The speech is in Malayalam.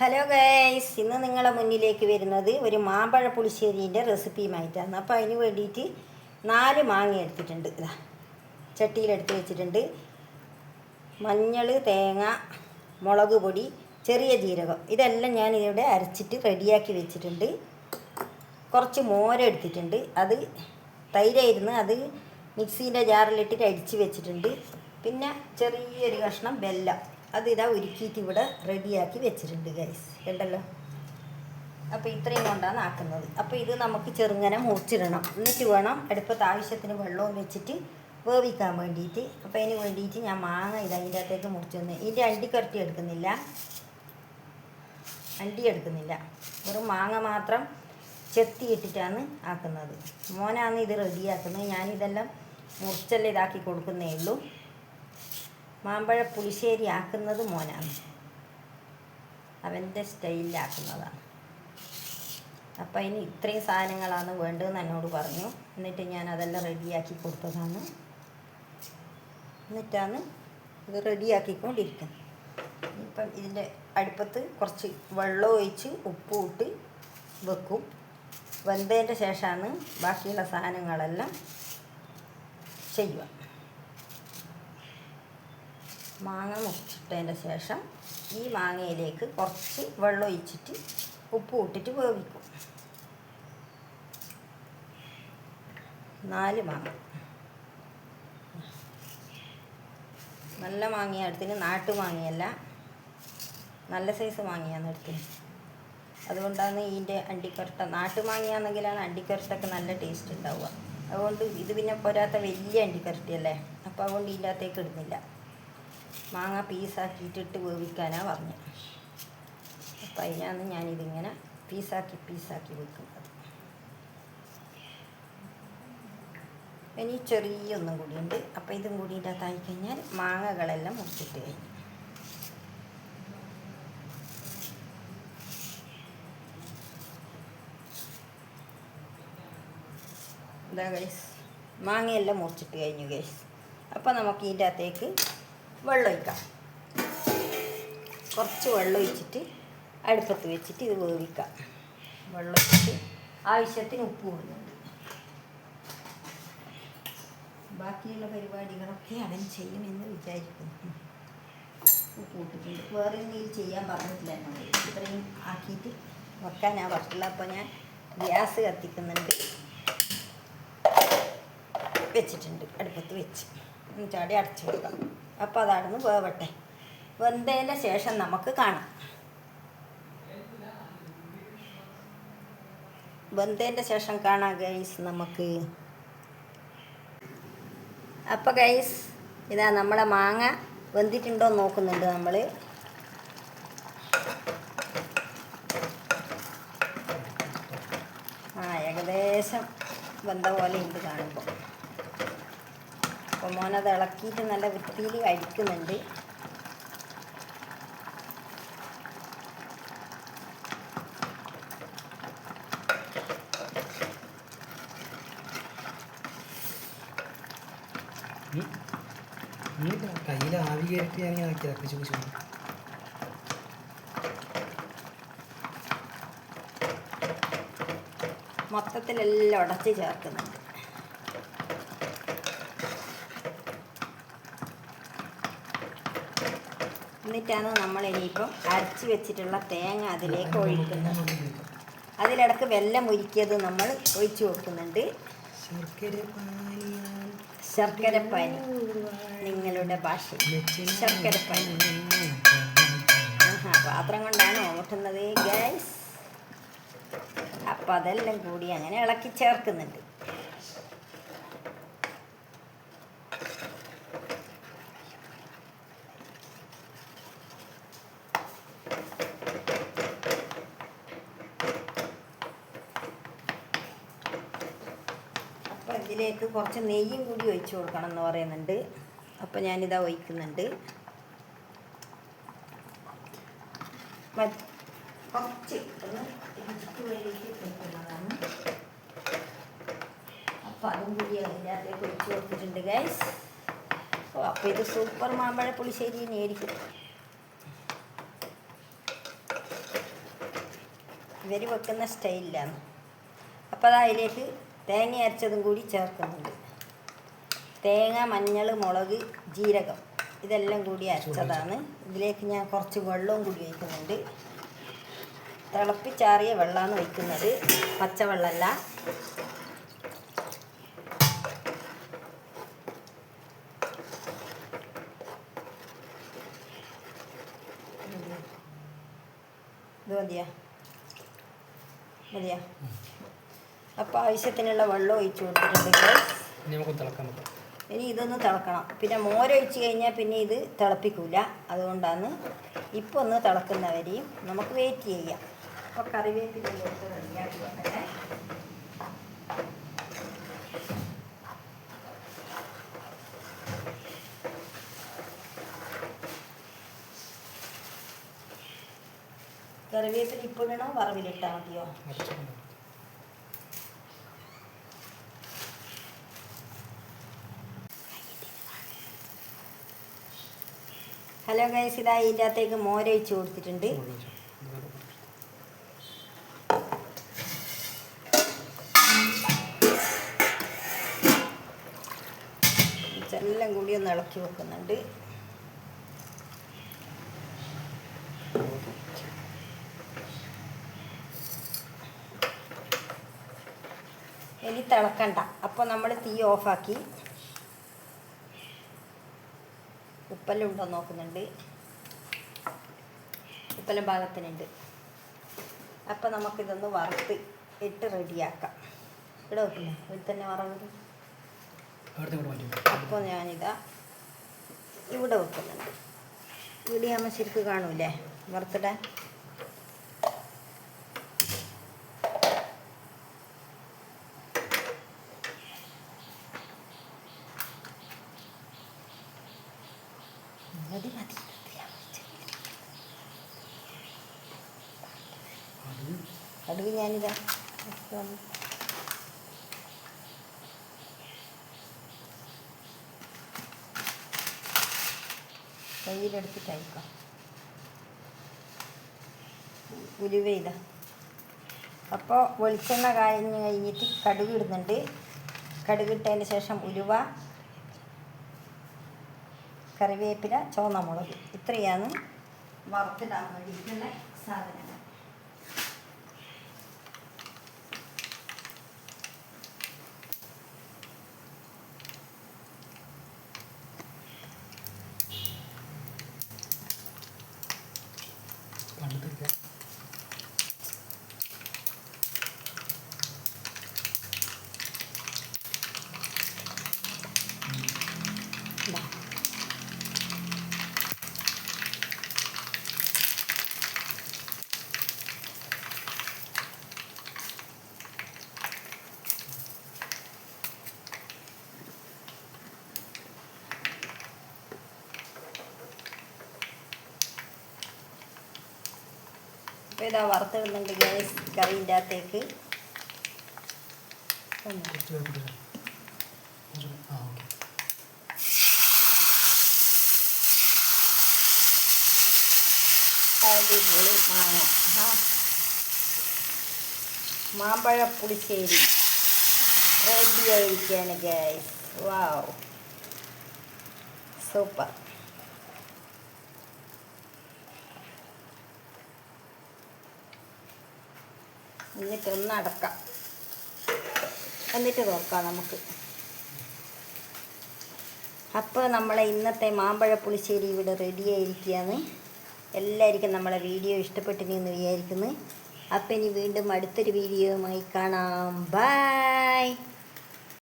ഹലോ ഗൈസ് ഇന്ന് നിങ്ങളെ മുന്നിലേക്ക് വരുന്നത് ഒരു മാമ്പഴ പുളിശ്ശേരീന്റെ റെസിപ്പിയുമായിട്ടാണ്. അപ്പോൾ അതിന് വേണ്ടിയിട്ട് നാല് മാങ്ങ എടുത്തിട്ടുണ്ട്. ഇതാ ചട്ടിയിലെടുത്ത് വെച്ചിട്ടുണ്ട്. മഞ്ഞൾ തേങ്ങ മുളക് പൊടി ചെറിയ ജീരകം. ഇതെല്ലാം ഞാൻ ഇവിടെ അരച്ചിട്ട് റെഡിയാക്കി വെച്ചിട്ടുണ്ട്. കുറച്ച് മോര എടുത്തിട്ടുണ്ട്. അത് തൈരായിരുന്നു. അത് മിക്സീന്റെ ജാറിലിട്ടിട്ട് അടിച്ച് വെച്ചിട്ടുണ്ട്. പിന്നെ ചെറിയൊരു കഷ്ണം വെല്ലം. അത് ഒരുക്കിയിട്ട് ഇവിടെ റെഡിയാക്കി വെച്ചിട്ടുണ്ട് ഗൈസ് കണ്ടല്ലോ? അപ്പോൾ ഇത്രയും കൊണ്ടാണ് ആക്കുന്നത്. അപ്പോൾ ഇത് നമുക്ക് ചെറുങ്ങനെ മുറിച്ചിടണം. എന്നിട്ട് വേണം അടുപ്പത്ത് ആവശ്യത്തിന് വെള്ളവും വെച്ചിട്ട് വേവിക്കാൻ വേണ്ടിയിട്ട്. അപ്പോൾ അതിന് വേണ്ടിയിട്ട് ഞാൻ മാങ്ങ ഇത് അതിന്റെ അകത്തേക്ക് മുറിച്ചൊന്ന്. ഇതിന്റെ അണ്ടിക്കരട്ടി എടുക്കുന്നില്ല. അണ്ടി എടുക്കുന്നില്ല. വെറും മാങ്ങ മാത്രം ചെത്തി ഇട്ടിട്ടാണ് ആക്കുന്നത്. മോനാണ് ഇത് റെഡിയാക്കുന്നത് ഞാനിതെല്ലാം മുറിച്ചെല്ലാം ഇതാക്കി കൊടുക്കുന്നേ ഉള്ളൂ. മാമ്പഴ പുളിശ്ശേരി ആക്കുന്നത് മോനാണ്. അവന്റെ സ്റ്റൈലിലാക്കുന്നതാണ് അപ്പം അതിന് ഇത്രയും സാധനങ്ങളാണ് വേണ്ടതെന്ന് എന്നോട് പറഞ്ഞു. എന്നിട്ട് ഞാൻ അതെല്ലാം റെഡിയാക്കി കൊടുത്തതാണ്. എന്നിട്ടാണ് ഇത് റെഡിയാക്കിക്കൊണ്ടിരിക്കുന്നത് ഇപ്പം ഇതിന്റെ അടുപ്പത്ത് കുറച്ച് വെള്ളം ഒഴിച്ച് ഉപ്പ് ഇട്ട് വെക്കും. വെന്തതിന്റെ ശേഷമാണ് ബാക്കിയുള്ള സാധനങ്ങളെല്ലാം ചെയ്യുക. മാങ്ങ മുറിച്ചിട്ടതിന്റെ ശേഷം ഈ മാങ്ങയിലേക്ക് കുറച്ച് വെള്ളം ഒഴിച്ചിട്ട് ഉപ്പ് ഇട്ടിട്ട് വേവിക്കും. നാല് മാങ്ങ. നല്ല മാങ്ങയാണ് എടുത്തിന് നാട്ടു മാങ്ങയല്ല നല്ല സൈസ് മാങ്ങയാണ് എടുത്തിന് അതുകൊണ്ടാണ് ഇതിന്റെ അണ്ടിക്കരട്ട നാട്ടു മാങ്ങയാണെങ്കിലാണ് അണ്ടിക്കരട്ടൊക്കെ നല്ല ടേസ്റ്റ് ഉണ്ടാവുക. അതുകൊണ്ട് ഇത് പിന്നെ പോരാത്ത വലിയ അണ്ടിക്കരട്ടിയല്ലേ? അപ്പോൾ അതുകൊണ്ട് ഇതിന്റെ അകത്തേക്ക് ഇടുന്നില്ല. മാങ്ങ പീസാക്കിയിട്ടിട്ട് വേവിക്കാനാണ് പറഞ്ഞത് അപ്പം അതിനാണ് ഞാനിതിങ്ങനെ പീസാക്കി പീസാക്കി വെക്കുന്നത്. ഇനി ചെറിയൊന്നും കൂടി ഉണ്ട് അപ്പം ഇതും കൂടി ഇതിന്റെ അകത്തായി കഴിഞ്ഞാൽ മാങ്ങകളെല്ലാം മുറിച്ചിട്ട് കഴിഞ്ഞു. മാങ്ങയെല്ലാം മുറിച്ചിട്ട് കഴിഞ്ഞു ഗൈസ് അപ്പോൾ നമുക്ക് ഇതിന്റെ അകത്തേക്ക് വെള്ളം ഒഴിക്കാം. കുറച്ച് വെള്ളം ഒഴിച്ചിട്ട് അടുപ്പത്ത് വെച്ചിട്ട് ഇത് വേവിക്കാം. വെള്ളം ഒഴിച്ചിട്ട് ആവശ്യത്തിന് ഉപ്പ് കൊടുക്കുന്നുണ്ട് ബാക്കിയുള്ള പരിപാടികളൊക്കെ അവൻ ചെയ്യുമെന്ന് വിചാരിക്കുന്നു. ഉപ്പ് കൂട്ടിട്ടുണ്ട്. വേറെ എന്തെങ്കിലും ചെയ്യാൻ പറഞ്ഞിട്ടില്ല എന്നോട്. ഇത്രയും ആക്കിയിട്ട് വെക്കാനാ പറ്റില്ല അപ്പോൾ ഞാൻ ഗ്യാസ് കത്തിക്കുന്നുണ്ട്. വെച്ചിട്ടുണ്ട്. അടുപ്പത്ത് വെച്ച്. ചാടി അടച്ചു കൊടുക്കാം. അപ്പോൾ അതാണ് വേവട്ടെ. വെന്തതിന്റെ ശേഷം നമുക്ക് കാണാം. വെന്തതിന്റെ ശേഷം കാണാം ഗൈസ് നമുക്ക്. അപ്പോൾ ഗൈസ് ഇതാ നമ്മളെ മാങ്ങ വെന്തിട്ടുണ്ടോ നോക്കുന്നുണ്ട് നമ്മൾ ആ ഏകദേശം വെന്ത പോലെ ഉണ്ട് കാണുമ്പോൾ അപ്പോൾ മോനത് ഇളക്കിയിട്ട് നല്ല വൃത്തിയിൽ കഴിക്കുന്നുണ്ട് കയ്യിൽ ആവി കയറ്റി അങ്ങനെ ആക്കിയതാ പിച്ചു പിച്ചു മൊത്തത്തിലെല്ലാം ഉടച്ച് ചേർക്കുന്നുണ്ട്. എന്നിട്ടാണ് നമ്മൾ ഇനിയിപ്പം അരച്ച് വെച്ചിട്ടുള്ള തേങ്ങ അതിലേക്ക് ഒഴിക്കുന്നത്. അതിലിടക്ക് വെല്ലം ഒരുക്കിയത് നമ്മൾ ഒഴിച്ചു കൊടുക്കുന്നുണ്ട്. ശർക്കരപ്പാനി. നിങ്ങളുടെ ഭാഷ. ശർക്കരപ്പാനി. പാത്രം കൊണ്ടാണ് ഓട്ടുന്നത് ഗ്യാസ് അപ്പം അതെല്ലാം കൂടി അങ്ങനെ ഇളക്കി ചേർക്കുന്നുണ്ട് അപ്പം ഇതിലേക്ക് കുറച്ച് നെയ്യും കൂടി ഒഴിച്ചു കൊടുക്കണം എന്ന് പറയുന്നുണ്ട്. അപ്പം ഞാനിതാ ഒഴിക്കുന്നുണ്ട്. കുറച്ച് ഒന്ന് രുചിക്ക് വേണ്ടിയിട്ട് വെക്കുന്നതാണ്. അപ്പം അതും കൂടി അകത്തേക്ക് ഒഴിച്ച് കൊടുത്തിട്ടുണ്ട് ഗൈസ് അപ്പോൾ ഇത് സൂപ്പർ മാമ്പഴ പുളിശ്ശേരി തന്നെയായിരിക്കും. ഇവർ വെക്കുന്ന സ്റ്റൈലിലാണ്. അപ്പോൾ അത് അതിലേക്ക് തേങ്ങ അരച്ചതും കൂടി ചേർക്കുന്നുണ്ട്. തേങ്ങ മഞ്ഞൾ മുളക് ജീരകം ഇതെല്ലാം കൂടി അരച്ചതാണ്. ഇതിലേക്ക് ഞാൻ കുറച്ച് വെള്ളവും കൂടി ഒഴിക്കുന്നുണ്ട്. തിളപ്പിച്ചാറിയ വെള്ളമാണ് വയ്ക്കുന്നത് പച്ചവെള്ളമല്ല. മതിയാ? മതിയാ? അപ്പോൾ ആവശ്യത്തിനുള്ള വെള്ളം ഒഴിച്ചു കൊടുത്തിട്ടുണ്ട് ഇനി ഇതൊന്ന് തിളക്കണം. പിന്നെ മോരൊഴിച്ച് കഴിഞ്ഞാൽ പിന്നെ ഇത് തിളപ്പിക്കൂല. അതുകൊണ്ടാണ് ഇപ്പോൾ ഒന്ന് തിളക്കുന്നവരെയും നമുക്ക് വെയിറ്റ് ചെയ്യാം. അപ്പോൾ റെഡിയാക്കി വെക്കട്ടെ കറിവേപ്പില ഇപ്പോഴാണോ വറവിലിട്ടാൽ മതിയോ? ഹലോ ഗൈസ് ഇതാ ഇതിന്റെ അകത്തേക്ക് മോരൊഴിച്ച് കൊടുത്തിട്ടുണ്ട്. എല്ലാം കൂടി ഒന്ന് ഇളക്കി വെക്കുന്നുണ്ട്. ഇനി തിളക്കണ്ട. അപ്പോൾ നമ്മൾ തീ ഓഫാക്കി. ഉപ്പെല്ലാം ഉണ്ടോ നോക്കുന്നുണ്ട്. ഉപ്പെല്ലാം ഭാഗത്തിനുണ്ട് അപ്പം നമുക്കിതൊന്ന് വറുത്ത് ഇട്ട് റെഡിയാക്കാം. ഇവിടെ വെക്കില്ല ഇവിടെ തന്നെ വറവ് അപ്പോൾ ഞാനിതാ ഇവിടെ വെക്കുന്നുണ്ട്. ഇവിടെ ആകുമ്പോൾ ശരിക്ക് കാണൂലേ വറുത്തിടാൻ? കടുക് ഞാനിതാ കയ്യിലെടുത്തിട്ട് അയക്കാം ഉലുവ ഇതാ. അപ്പോൾ വെളിച്ചെണ്ണ കായഞ്ഞ് കഴിഞ്ഞിട്ട് കടുക് ഇടുന്നുണ്ട്. കടുക് ഇട്ടതിന് ശേഷം ഉലുവ കറിവേപ്പില ചുവന്ന മുളക്. ഇത്രയാണ് വറുത്തിടാൻ വേണ്ടിയിട്ടുള്ള സാധനങ്ങൾ പണ്ടത്തെ ഇതാ. അപ്പോൾ ഇതാ വറുത്തിടുന്നുണ്ട് ഗ്യാസ് കറിന്റെ അകത്തേക്ക് അടിപൊളി മാമ്പഴ പുളിശ്ശേരി. റെഡി ആയിരിക്കുകയാണ് ഗ്യാസ് വാവ് സൂപ്പർ എന്നിട്ട് ഒന്ന് അടക്കാം. എന്നിട്ട് നോക്കാം നമുക്ക്. അപ്പോൾ നമ്മളെ ഇന്നത്തെ മാമ്പഴ പുളിശ്ശേരി ഇവിടെ റെഡി ആയിരിക്കുകയാണ്. എല്ലാവർക്കും നമ്മളെ വീഡിയോ ഇഷ്ടപ്പെട്ടിനെന്ന് വിചാരിക്കുന്നു. അപ്പം ഇനി വീണ്ടും അടുത്തൊരു വീഡിയോയുമായി കാണാം. ബൈ